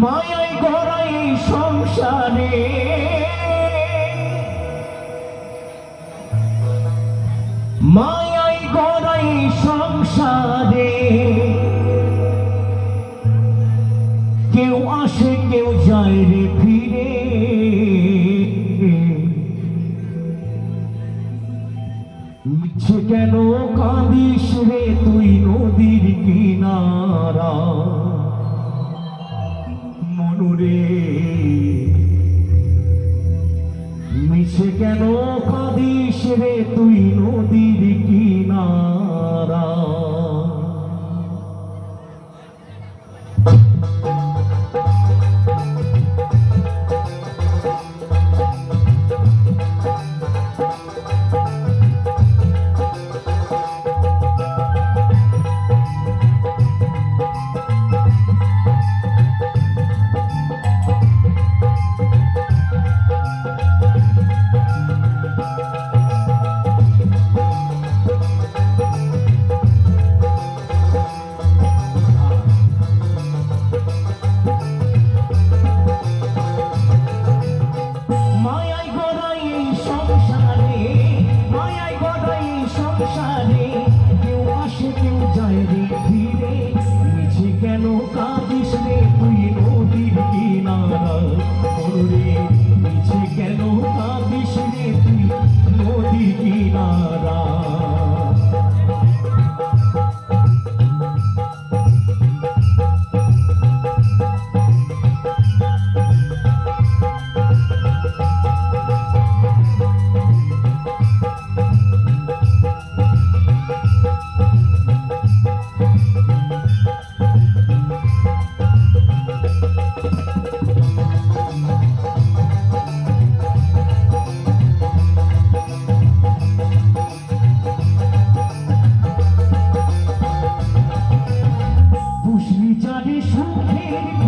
মায়াই গড়াই সংসারে মায়াই গড়াই সংসারে। কেউ আসে, কেউ যায় রে ফিরে। মিছে কেন কাঁদিস রে তুই নদীর কিনারা? সারে কেউ আসে কেউ যায় রে ধীরে মিছে কেন কাঁদিস রে তুই নদীর কিনারা Thank you.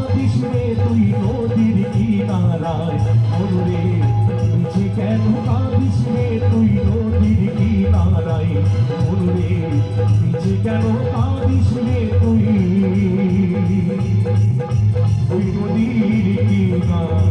তুই নদীর কিনারায় মনরে নিজে কেন কাঁদিস রে তুই? ওই নদীর কিনারায়